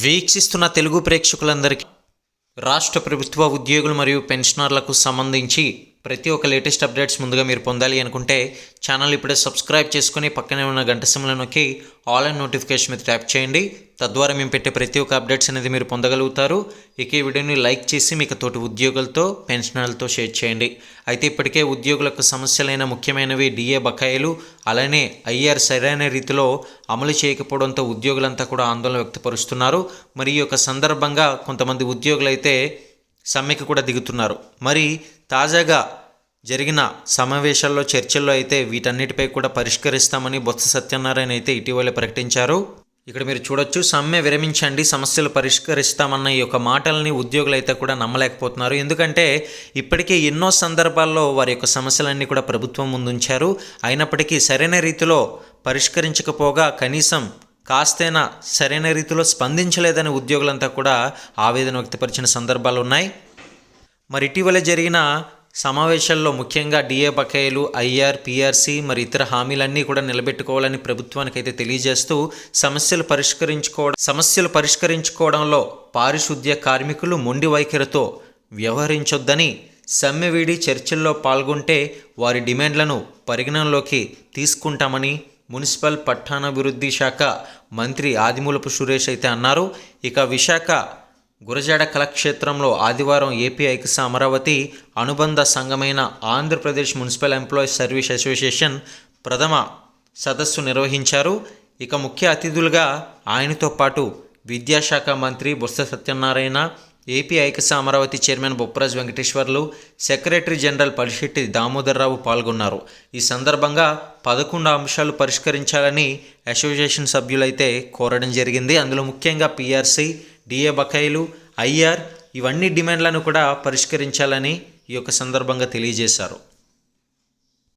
వీక్షిస్తున్న తెలుగు ప్రేక్షకులందరికీ రాష్ట్ర ప్రభుత్వ ఉద్యోగులు మరియు పెన్షనర్లకు సంబంధించి ప్రతి ఒక్క లేటెస్ట్ అప్డేట్స్ ముందుగా మీరు పొందాలి అనుకుంటే ఛానల్ ఇప్పుడే సబ్స్క్రైబ్ చేసుకుని పక్కనే ఉన్న గంట సిమ్లో నొక్కి ఆల్ అండ్ నోటిఫికేషన్ మీద ట్యాప్ చేయండి. తద్వారా మేము పెట్టే ప్రతి ఒక్క అప్డేట్స్ అనేది మీరు పొందగలుగుతారు. ఇక ఈ వీడియోని లైక్ చేసి మీకు తోటి ఉద్యోగులతో పెన్షనర్లతో షేర్ చేయండి. అయితే ఇప్పటికే ఉద్యోగులకు సమస్యలైన ముఖ్యమైనవి డిఏ బకాయిలు అలానే ఐఆర్ సరైన రీతిలో అమలు చేయకపోవడంతో ఉద్యోగులంతా కూడా ఆందోళన వ్యక్తపరుస్తున్నారు. మరి ఈ యొక్క సందర్భంగా కొంతమంది ఉద్యోగులైతే సమ్మెకి కూడా దిగుతున్నారు. మరి తాజాగా జరిగిన సమావేశాల్లో చర్చల్లో అయితే వీటన్నిటిపై కూడా పరిష్కరిస్తామని బొత్స సత్యనారాయణ అయితే ఇటీవల ప్రకటించారు. ఇక్కడ మీరు చూడొచ్చు సమ్మె విరమించండి సమస్యలు పరిష్కరిస్తామన్న ఈ యొక్క మాటల్ని ఉద్యోగులు అయితే కూడా నమ్మలేకపోతున్నారు. ఎందుకంటే ఇప్పటికే ఎన్నో సందర్భాల్లో వారి యొక్క సమస్యలన్నీ కూడా ప్రభుత్వం ముందుంచారు. అయినప్పటికీ సరైన రీతిలో పరిష్కరించకపోగా కనీసం కాస్తైనా సరైన రీతిలో స్పందించలేదని ఉద్యోగులంతా కూడా ఆవేదన వ్యక్తపరిచిన సందర్భాలు ఉన్నాయి మరి ఇటీవల జరిగిన సమావేశాల్లో ముఖ్యంగా డిఏ బకాయిలు ఐఆర్ పిఆర్సీ మరి ఇతర హామీలన్నీ కూడా నిలబెట్టుకోవాలని ప్రభుత్వానికి అయితే తెలియజేస్తూ సమస్యలు పరిష్కరించుకోవడం సమస్యలు పరిష్కరించుకోవడంలో పారిశుద్ధ్య కార్మికులు మొండి వైఖరితో వ్యవహరించొద్దని సమ్మె వీడి చర్చల్లో పాల్గొంటే వారి డిమాండ్లను పరిగణనలోకి తీసుకుంటామని మున్సిపల్ పట్టణాభివృద్ధి శాఖ మంత్రి ఆదిమూలపు సురేష్ అయితే అన్నారు. ఇక విశాఖ గురజాడ కళాక్షేత్రంలో ఆదివారం ఏపీ ఐక్స అమరావతి అనుబంధ సంఘమైన Andhra Pradesh municipal employees service association ప్రథమ సదస్సు నిర్వహించారు. ఇక ముఖ్య అతిథులుగా ఆయనతో పాటు విద్యాశాఖ మంత్రి Botsa Satyanarayana AP ఐకస Amaravati chairman Bopparaju Venkateswarlu secretary general Palisetti Damodar Rao పాల్గొన్నారు. ఈ సందర్భంగా పదకొండు అంశాలు పరిష్కరించాలని అసోసియేషన్ సభ్యులైతే కోరడం జరిగింది. అందులో ముఖ్యంగా పిఆర్సీ డిఏ బకాయిలు ఐఆర్ ఇవన్నీ డిమాండ్లను కూడా పరిష్కరించాలని ఈ యొక్క సందర్భంగా తెలియజేశారు.